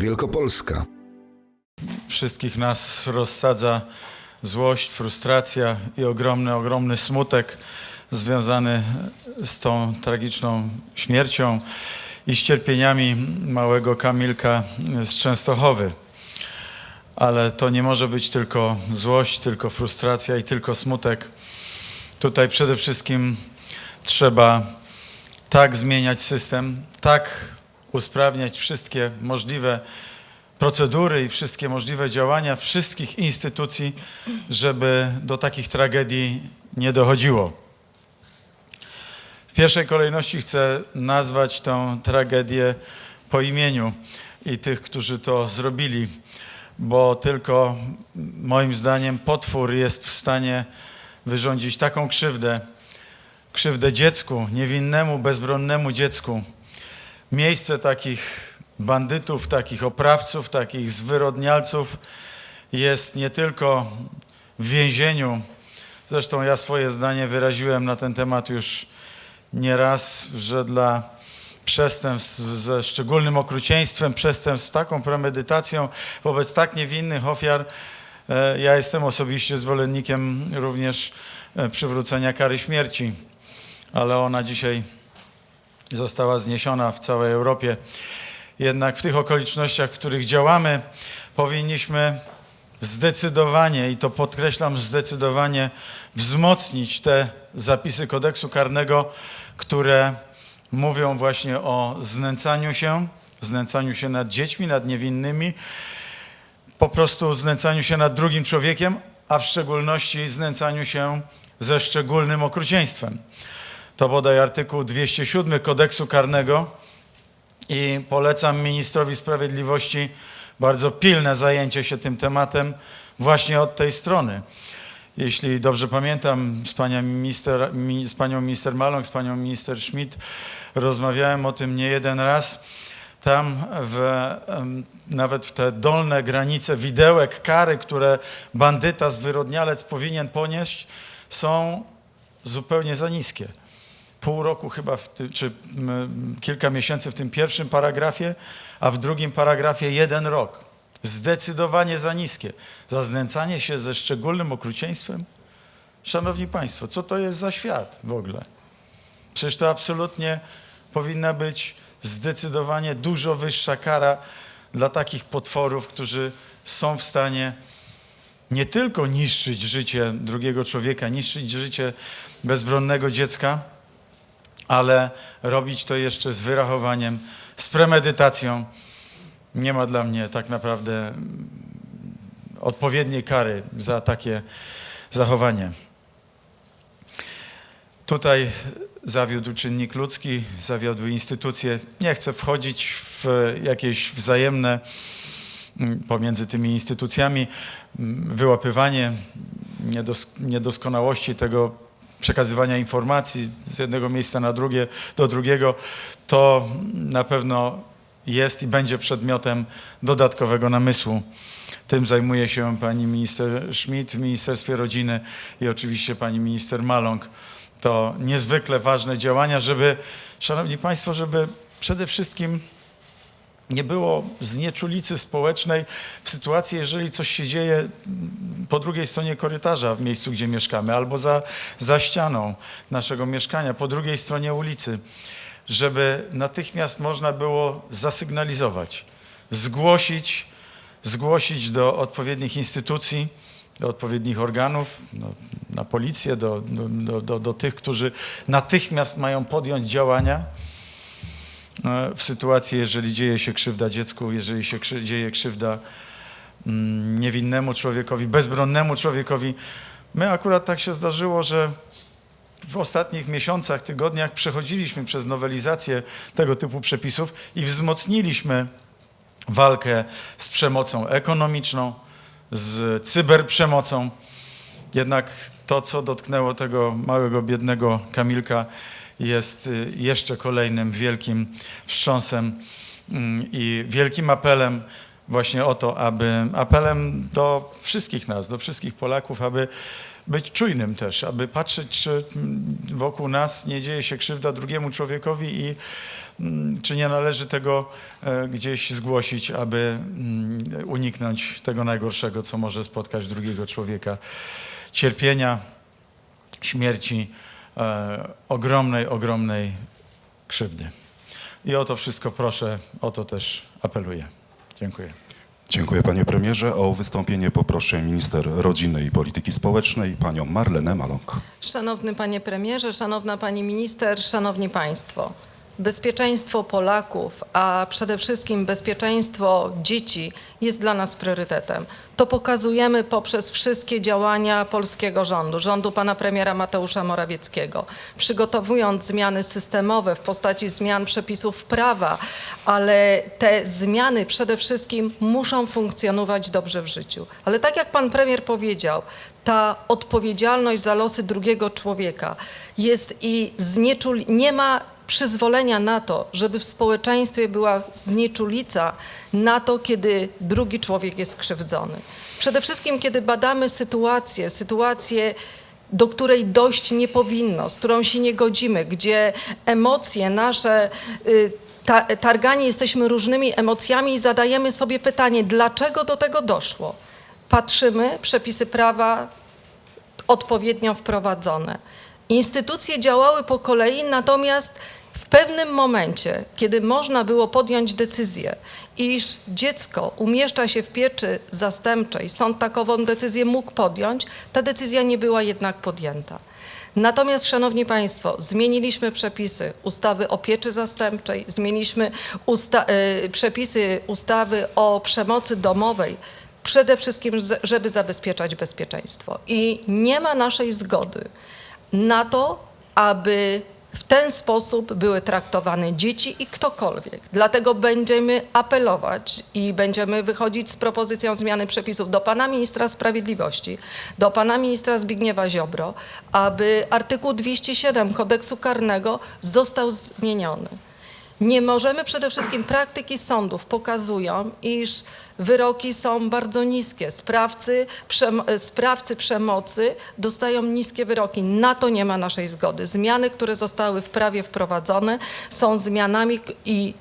Wielkopolska. Wszystkich nas rozsadza złość, frustracja i ogromny, ogromny smutek związany z tą tragiczną śmiercią i z cierpieniami małego Kamilka z Częstochowy. Ale to nie może być tylko złość, tylko frustracja i tylko smutek. Tutaj przede wszystkim trzeba tak zmieniać system, tak usprawniać wszystkie możliwe procedury i wszystkie możliwe działania wszystkich instytucji, żeby do takich tragedii nie dochodziło. W pierwszej kolejności chcę nazwać tę tragedię po imieniu i tych, którzy to zrobili, bo tylko moim zdaniem potwór jest w stanie wyrządzić taką krzywdę, krzywdę dziecku, niewinnemu, bezbronnemu dziecku. Miejsce takich bandytów, takich oprawców, takich zwyrodnialców jest nie tylko w więzieniu. Zresztą ja swoje zdanie wyraziłem na ten temat już nieraz, że dla przestępstw ze szczególnym okrucieństwem, przestępstw z taką premedytacją wobec tak niewinnych ofiar, e, ja jestem osobiście zwolennikiem również e, przywrócenia kary śmierci, ale ona dzisiaj została zniesiona w całej Europie. Jednak w tych okolicznościach, w których działamy, powinniśmy zdecydowanie, i to podkreślam zdecydowanie, wzmocnić te zapisy kodeksu karnego, które mówią właśnie o znęcaniu się, znęcaniu się nad dziećmi, nad niewinnymi, po prostu znęcaniu się nad drugim człowiekiem, a w szczególności znęcaniu się ze szczególnym okrucieństwem. To bodaj artykuł 207 kodeksu karnego i polecam ministrowi sprawiedliwości bardzo pilne zajęcie się tym tematem właśnie od tej strony. Jeśli dobrze pamiętam, z, panią minister, mi- z panią minister Maląg, z panią minister Schmidt rozmawiałem o tym nie jeden raz. Tam w, nawet w te dolne granice widełek kary, które bandyta, zwyrodnialec powinien ponieść, są zupełnie za niskie pół roku chyba, ty, czy kilka miesięcy w tym pierwszym paragrafie, a w drugim paragrafie jeden rok. Zdecydowanie za niskie. Za znęcanie się ze szczególnym okrucieństwem? Szanowni Państwo, co to jest za świat w ogóle? Przecież to absolutnie powinna być zdecydowanie dużo wyższa kara dla takich potworów, którzy są w stanie nie tylko niszczyć życie drugiego człowieka, niszczyć życie bezbronnego dziecka, ale robić to jeszcze z wyrachowaniem, z premedytacją. Nie ma dla mnie tak naprawdę mm, odpowiedniej kary za takie zachowanie. Tutaj zawiódł czynnik ludzki, zawiodły instytucje. Nie chcę wchodzić w jakieś wzajemne mm, pomiędzy tymi instytucjami mm, wyłapywanie niedos niedoskonałości tego przekazywania informacji z jednego miejsca na drugie, do drugiego, to na pewno jest i będzie przedmiotem dodatkowego namysłu. Tym zajmuje się pani minister Schmidt w Ministerstwie Rodziny i oczywiście pani minister Maląg. To niezwykle ważne działania, żeby, szanowni państwo, żeby przede wszystkim nie było znieczulicy społecznej w sytuacji, jeżeli coś się dzieje po drugiej stronie korytarza w miejscu, gdzie mieszkamy, albo za, za ścianą naszego mieszkania, po drugiej stronie ulicy, żeby natychmiast można było zasygnalizować, zgłosić, zgłosić do odpowiednich instytucji, do odpowiednich organów, no, na policję, do, do, do, do, tych, którzy natychmiast mają podjąć działania, w sytuacji, jeżeli dzieje się krzywda dziecku, jeżeli się krzy, dzieje krzywda mm, niewinnemu człowiekowi, bezbronnemu człowiekowi. My akurat tak się zdarzyło, że w ostatnich miesiącach, tygodniach przechodziliśmy przez nowelizację tego typu przepisów i wzmocniliśmy walkę z przemocą ekonomiczną, z cyberprzemocą. Jednak to, co dotknęło tego małego, biednego Kamilka, jest y, jeszcze kolejnym wielkim wstrząsem mm, i wielkim apelem właśnie o to, aby apelem do wszystkich nas, do wszystkich Polaków, aby być czujnym też, aby patrzeć, czy mm, wokół nas nie dzieje się krzywda drugiemu człowiekowi i mm, czy nie należy tego e, gdzieś zgłosić, aby uniknąć tego najgorszego, co może spotkać drugiego człowieka. Cierpienia, śmierci, ogromnej, ogromnej krzywdy. I o to wszystko proszę, o to też apeluję. Dziękuję. Dziękuję panie premierze. O wystąpienie poproszę minister rodziny i polityki społecznej, panią Marlenę Maląg. Szanowny panie premierze, szanowna pani minister, szanowni państwo. Bezpieczeństwo Polaków, a przede wszystkim bezpieczeństwo dzieci jest dla nas priorytetem. To pokazujemy poprzez wszystkie działania polskiego rządu, rządu pana premiera Mateusza Morawieckiego, przygotowując zmiany systemowe w postaci zmian przepisów prawa, ale te zmiany przede wszystkim muszą funkcjonować dobrze w życiu. Ale tak jak pan premier powiedział, ta odpowiedzialność za losy drugiego człowieka jest i znieczul... nie ma przyzwolenia na to, żeby w społeczeństwie była znieczulica na to, kiedy drugi człowiek jest krzywdzony. Przede wszystkim, kiedy badamy sytuację, sytuację do której dojść nie powinno, z którą się nie godzimy, gdzie emocje nasze, y, ta, targani jesteśmy różnymi emocjami i zadajemy sobie pytanie, dlaczego do tego doszło. Patrzymy, przepisy prawa odpowiednio wprowadzone. Instytucje działały po kolei, natomiast w pewnym momencie, kiedy można było podjąć decyzję, iż dziecko umieszcza się w pieczy zastępczej, sąd takową decyzję mógł podjąć, ta decyzja nie była jednak podjęta. Natomiast, Szanowni Państwo, zmieniliśmy przepisy ustawy o pieczy zastępczej, zmieniliśmy usta- y, przepisy ustawy o przemocy domowej, przede wszystkim, żeby zabezpieczać bezpieczeństwo. I nie ma naszej zgody na to, aby w ten sposób były traktowane dzieci i ktokolwiek. Dlatego będziemy apelować i będziemy wychodzić z propozycją zmiany przepisów do pana ministra sprawiedliwości, do pana ministra Zbigniewa Ziobro, aby artykuł 207 kodeksu karnego został zmieniony. Nie możemy przede wszystkim praktyki sądów pokazują, iż wyroki są bardzo niskie. Sprawcy, przem- sprawcy przemocy dostają niskie wyroki. Na to nie ma naszej zgody. Zmiany, które zostały w prawie wprowadzone, są zmianami i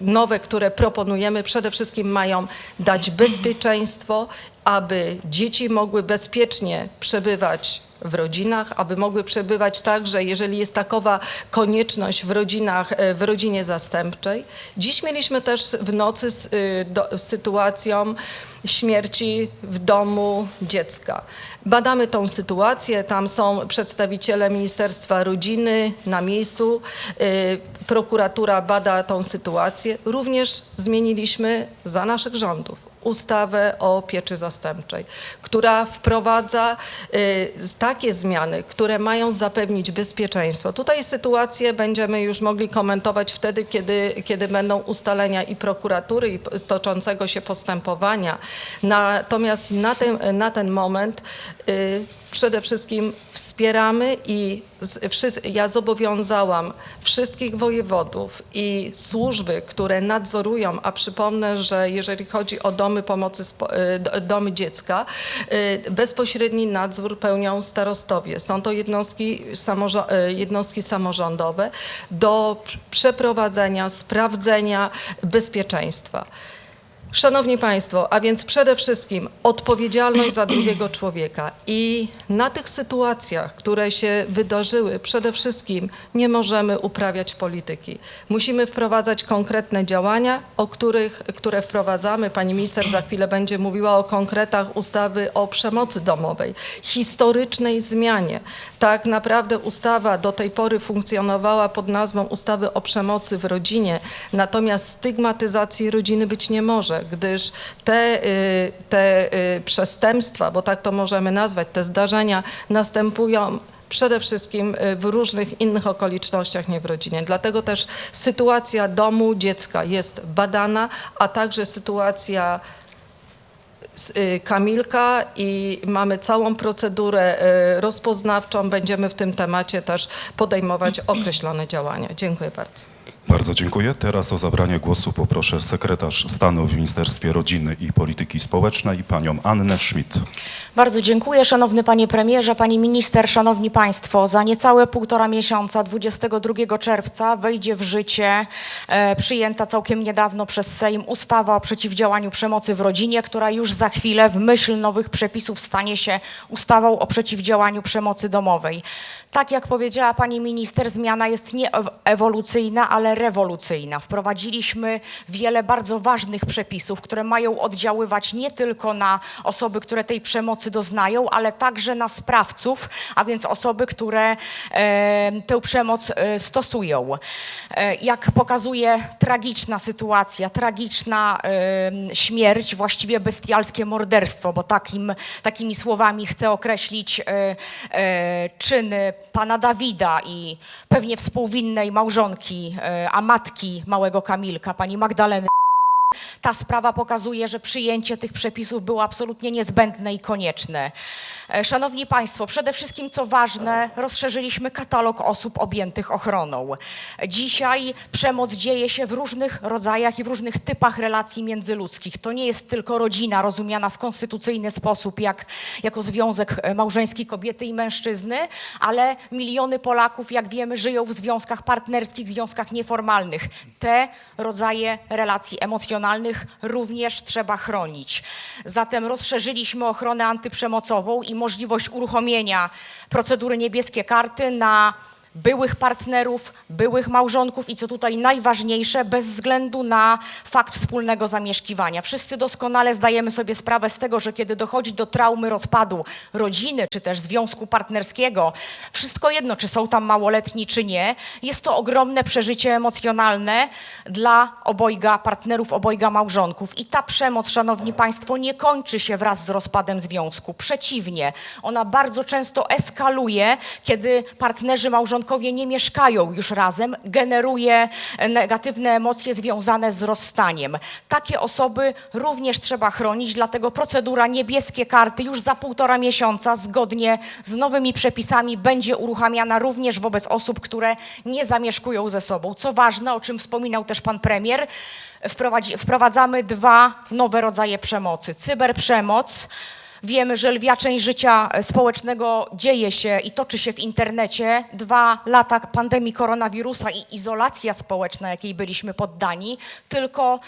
nowe, które proponujemy, przede wszystkim mają dać bezpieczeństwo, aby dzieci mogły bezpiecznie przebywać w rodzinach, aby mogły przebywać także, jeżeli jest takowa konieczność w rodzinach, e, w rodzinie zastępczej. Dziś mieliśmy też w nocy z, y, do, z sytuacją śmierci w domu dziecka. Badamy tą sytuację, tam są przedstawiciele Ministerstwa Rodziny na miejscu, y, prokuratura bada tą sytuację. Również zmieniliśmy za naszych rządów ustawę o pieczy zastępczej, która wprowadza y, takie zmiany, które mają zapewnić bezpieczeństwo. Tutaj sytuację będziemy już mogli komentować wtedy, kiedy, kiedy będą ustalenia i prokuratury, i toczącego się postępowania. Natomiast na ten, na ten moment y, przede wszystkim wspieramy i ja zobowiązałam wszystkich wojewodów i służby, które nadzorują, a przypomnę, że jeżeli chodzi o domy pomocy, y, do- domy dziecka, bezpośredni nadzór pełnią starostowie. Są to jednostki, y, jednostki samorządowe do pr- przeprowadzenia, sprawdzenia bezpieczeństwa. Szanowni Państwo, a więc przede wszystkim odpowiedzialność za drugiego człowieka i na tych sytuacjach, które się wydarzyły, przede wszystkim nie możemy uprawiać polityki. Musimy wprowadzać konkretne działania, o których, które wprowadzamy. Pani minister za chwilę będzie mówiła o konkretach ustawy o przemocy domowej, historycznej zmianie. Tak naprawdę ustawa do tej pory funkcjonowała pod nazwą ustawy o przemocy w rodzinie, natomiast stygmatyzacji rodziny być nie może, gdyż te, y, te y, przestępstwa, bo tak to możemy nazwać, te zdarzenia następują przede wszystkim y, w różnych innych okolicznościach, nie w rodzinie. Dlatego też sytuacja domu dziecka jest badana, a także sytuacja Kamilka i mamy całą procedurę rozpoznawczą. Będziemy w tym temacie też podejmować określone działania. Dziękuję bardzo. Bardzo dziękuję. Teraz o zabranie głosu poproszę sekretarz stanu w Ministerstwie Rodziny i Polityki Społecznej, panią Annę Schmidt. Bardzo dziękuję, szanowny panie premierze, pani minister, szanowni państwo. Za niecałe półtora miesiąca, 22 czerwca, wejdzie w życie e, przyjęta całkiem niedawno przez Sejm ustawa o przeciwdziałaniu przemocy w rodzinie, która już za chwilę w myśl nowych przepisów stanie się ustawą o przeciwdziałaniu przemocy domowej. Tak jak powiedziała pani minister, zmiana jest nie ew- ewolucyjna, ale rewolucyjna. Wprowadziliśmy wiele bardzo ważnych przepisów, które mają oddziaływać nie tylko na osoby, które tej przemocy doznają, ale także na sprawców, a więc osoby, które e, tę przemoc e, stosują. E, jak pokazuje tragiczna sytuacja, tragiczna e, śmierć, właściwie bestialskie morderstwo, bo takim, takimi słowami chcę określić e, e, czyny pana Dawida i pewnie współwinnej małżonki, e, a matki małego Kamilka, pani Magdaleny. Ta sprawa pokazuje, że przyjęcie tych przepisów było absolutnie niezbędne i konieczne. E, Szanowni Państwo, przede wszystkim co ważne, rozszerzyliśmy katalog osób objętych ochroną. Dzisiaj przemoc dzieje się w różnych rodzajach i w różnych typach relacji międzyludzkich. To nie jest tylko rodzina rozumiana w konstytucyjny sposób, jak, jako związek e, małżeński kobiety i mężczyzny, ale miliony Polaków, jak wiemy, żyją w związkach partnerskich, związkach nieformalnych. Te rodzaje relacji emocjonalnych również trzeba chronić. Zatem rozszerzyliśmy ochronę antyprzemocową i możliwość uruchomienia procedury niebieskie karty na byłych partnerów, byłych małżonków i co tutaj najważniejsze, bez względu na fakt wspólnego zamieszkiwania. Wszyscy doskonale zdajemy sobie sprawę z tego, że kiedy dochodzi do traumy rozpadu rodziny czy też związku partnerskiego, wszystko jedno, czy są tam małoletni, czy nie, jest to ogromne przeżycie emocjonalne dla obojga partnerów, obojga małżonków. I ta przemoc, szanowni państwo, nie kończy się wraz z rozpadem związku. Przeciwnie, ona bardzo często eskaluje, kiedy partnerzy nie mieszkają już razem, generuje negatywne emocje związane z rozstaniem. Takie osoby również trzeba chronić, dlatego procedura niebieskie karty już za półtora miesiąca zgodnie z nowymi przepisami będzie uruchamiana również wobec osób, które nie zamieszkują ze sobą. Co ważne, o czym wspominał też pan premier, wprowadzamy dwa nowe rodzaje przemocy. Cyberprzemoc, Wiemy, że lwia część życia e, społecznego dzieje się i toczy się w internecie. Dwa lata pandemii koronawirusa i izolacja społeczna, jakiej byliśmy poddani, tylko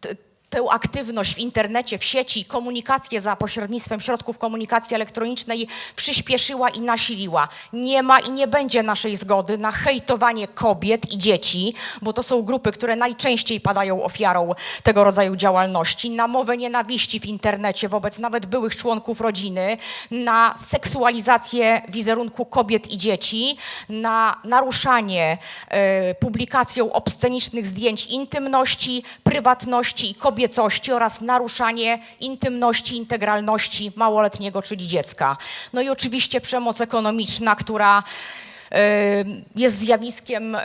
t- tę aktywność w internecie, w sieci, komunikację za pośrednictwem środków komunikacji elektronicznej przyspieszyła i nasiliła. Nie ma i nie będzie naszej zgody na hejtowanie kobiet i dzieci, bo to są grupy, które najczęściej padają ofiarą tego rodzaju działalności, na mowę nienawiści w internecie wobec nawet byłych członków rodziny, na seksualizację wizerunku kobiet i dzieci, na naruszanie e, publikacją obscenicznych zdjęć intymności, prywatności i kobiecości oraz naruszanie intymności, integralności małoletniego, czyli dziecka. No i oczywiście przemoc ekonomiczna, która jest zjawiskiem,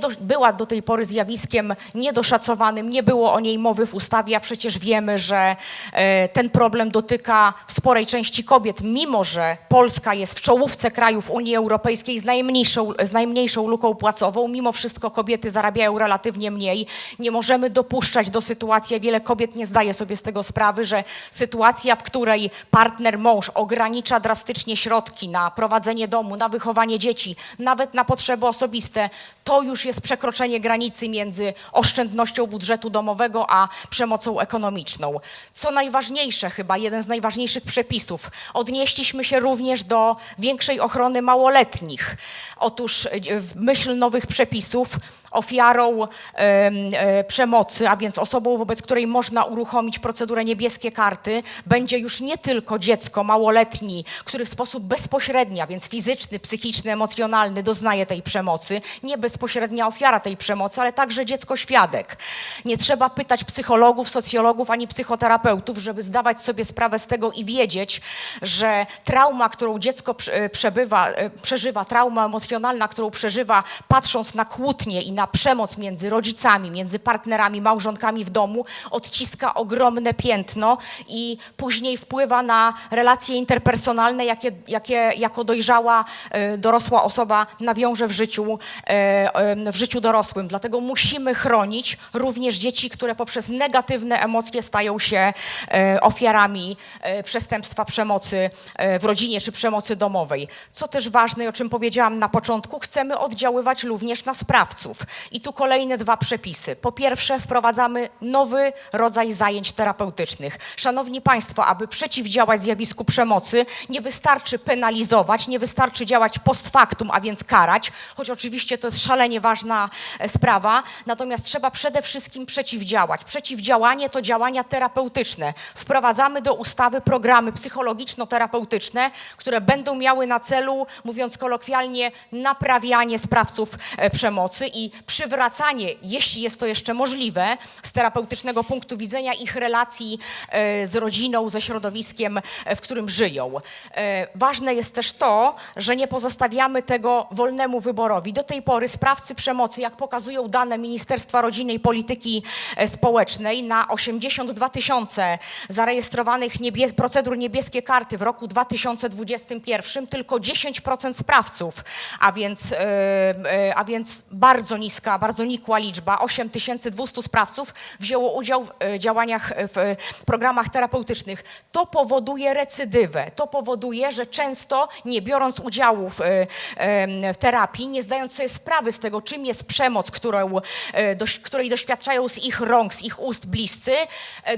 do, była do tej pory zjawiskiem niedoszacowanym, nie było o niej mowy w ustawie, a przecież wiemy, że e, ten problem dotyka w sporej części kobiet, mimo że Polska jest w czołówce krajów Unii Europejskiej z najmniejszą, z najmniejszą luką płacową, mimo wszystko kobiety zarabiają relatywnie mniej. Nie możemy dopuszczać do sytuacji, wiele kobiet nie zdaje sobie z tego sprawy, że sytuacja, w której partner, mąż ogranicza drastycznie środki na prowadzenie domu, na wychowanie dzieci, nawet na potrzeby osobiste, to już jest przekroczenie granicy między oszczędnością budżetu domowego a przemocą ekonomiczną. Co najważniejsze, chyba jeden z najważniejszych przepisów, odnieśliśmy się również do większej ochrony małoletnich. Otóż myśl nowych przepisów ofiarą e, przemocy, a więc osobą, wobec której można uruchomić procedurę niebieskie karty, będzie już nie tylko dziecko małoletni, który w sposób bezpośredni, a więc fizyczny, psychiczny, emocjonalny doznaje tej przemocy, nie bezpośrednia ofiara tej przemocy, ale także dziecko świadek. Nie trzeba pytać psychologów, socjologów ani psychoterapeutów, żeby zdawać sobie sprawę z tego i wiedzieć, że trauma, którą dziecko prze- przebywa, e, przeżywa, trauma emocjonalna, którą przeżywa patrząc na kłótnie i na na przemoc między rodzicami, między partnerami, małżonkami w domu, odciska ogromne piętno i później wpływa na relacje interpersonalne, jakie, jakie jako dojrzała e, dorosła osoba nawiąże w życiu, e, em, w życiu dorosłym. Dlatego musimy chronić również dzieci, które poprzez negatywne emocje stają się e, ofiarami e, przestępstwa przemocy e, w rodzinie czy przemocy domowej. Co też ważne o czym powiedziałam na początku, chcemy oddziaływać również na sprawców. I tu kolejne dwa przepisy. Po pierwsze, wprowadzamy nowy rodzaj zajęć terapeutycznych. Szanowni Państwo, aby przeciwdziałać zjawisku przemocy, nie wystarczy penalizować, nie wystarczy działać post factum, a więc karać, choć oczywiście to jest szalenie ważna e, sprawa, natomiast trzeba przede wszystkim przeciwdziałać. Przeciwdziałanie to działania terapeutyczne. Wprowadzamy do ustawy programy psychologiczno-terapeutyczne, które będą miały na celu, mówiąc kolokwialnie, naprawianie sprawców e, przemocy i przywracanie, jeśli jest to jeszcze możliwe, z terapeutycznego punktu widzenia ich relacji e, z rodziną, ze środowiskiem, e, w którym żyją. E, Ważne jest też to, że nie pozostawiamy tego wolnemu wyborowi. Do tej pory sprawcy przemocy, jak pokazują dane Ministerstwa Rodziny i Polityki Społecznej, na 82 tysiące zarejestrowanych niebie procedur niebieskie karty w roku 2021 tylko 10% sprawców, a więc, a więc bardzo niska, bardzo nikła liczba, 8200 sprawców wzięło udział w e, działaniach, e, w e, programach terapeutycznych. To powoduje recydywę, to powoduje, że często nie biorąc udziału w, w terapii, nie zdając sobie sprawy z tego, czym jest przemoc, którą, której doświadczają z ich rąk, z ich ust bliscy,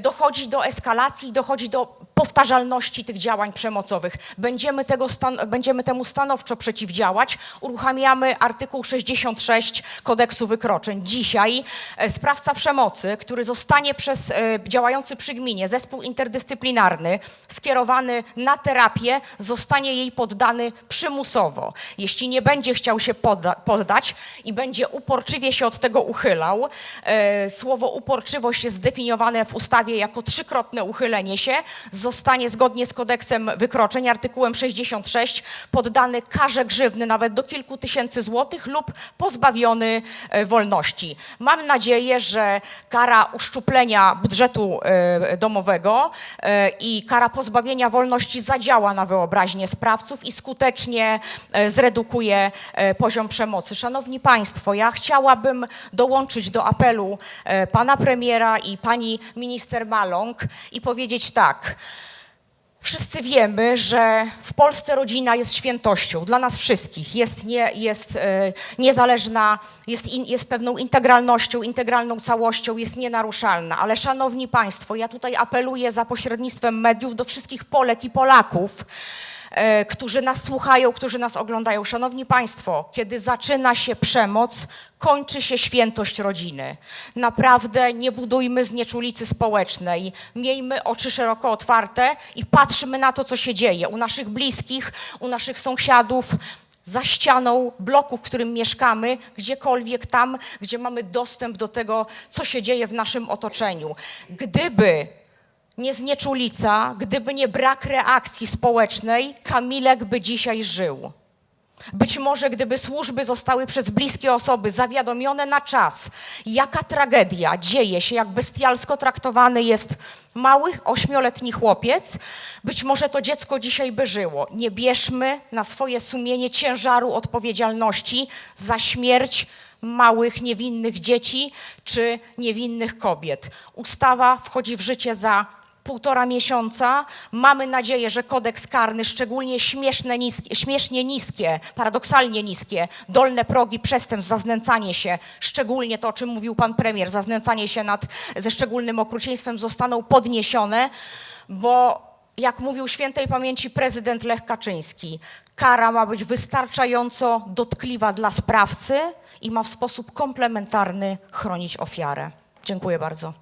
dochodzi do eskalacji, dochodzi do powtarzalności tych działań przemocowych. Będziemy, tego stan, będziemy temu stanowczo przeciwdziałać. Uruchamiamy artykuł 66 kodeksu wykroczeń. Dzisiaj e, sprawca przemocy, który zostanie przez e, działający przy gminie zespół interdyscyplinarny skierowany na terapię, zostanie jej poddany przymusowo. Jeśli nie będzie chciał się podda poddać i będzie uporczywie się od tego uchylał, e, słowo uporczywość jest zdefiniowane w ustawie jako trzykrotne uchylenie się, zostanie zgodnie z kodeksem wykroczeń, artykułem 66, poddany karze grzywny nawet do kilku tysięcy złotych lub pozbawiony e, wolności. Mam nadzieję, że kara uszczuplenia budżetu e, domowego e, i kara pozbawienia wolności zadziała na wyobraźnię sprawców i skutecznie zredukuje poziom przemocy. Szanowni Państwo, ja chciałabym dołączyć do apelu pana premiera i pani minister Maląg i powiedzieć tak. Wszyscy wiemy, że w Polsce rodzina jest świętością dla nas wszystkich. Jest, nie, jest e, niezależna, jest, in, jest pewną integralnością, integralną całością, jest nienaruszalna. Ale szanowni Państwo, ja tutaj apeluję za pośrednictwem mediów do wszystkich Polek i Polaków, którzy nas słuchają, którzy nas oglądają. Szanowni Państwo, kiedy zaczyna się przemoc, kończy się świętość rodziny. Naprawdę nie budujmy znieczulicy społecznej. Miejmy oczy szeroko otwarte i patrzmy na to, co się dzieje u naszych bliskich, u naszych sąsiadów, za ścianą bloku, w którym mieszkamy, gdziekolwiek tam, gdzie mamy dostęp do tego, co się dzieje w naszym otoczeniu. Gdyby nie znieczulica, gdyby nie brak reakcji społecznej, Kamilek by dzisiaj żył. Być może gdyby służby zostały przez bliskie osoby zawiadomione na czas, jaka tragedia dzieje się, jak bestialsko traktowany jest mały, ośmioletni chłopiec, być może to dziecko dzisiaj by żyło. Nie bierzmy na swoje sumienie ciężaru odpowiedzialności za śmierć małych, niewinnych dzieci czy niewinnych kobiet. Ustawa wchodzi w życie za półtora miesiąca. Mamy nadzieję, że kodeks karny, szczególnie śmieszne, niskie, śmiesznie niskie, paradoksalnie niskie, dolne progi przestępstw za znęcanie się, szczególnie to, o czym mówił pan premier, za się nad, ze szczególnym okrucieństwem zostaną podniesione, bo jak mówił świętej pamięci prezydent Lech Kaczyński, kara ma być wystarczająco dotkliwa dla sprawcy i ma w sposób komplementarny chronić ofiarę. Dziękuję bardzo.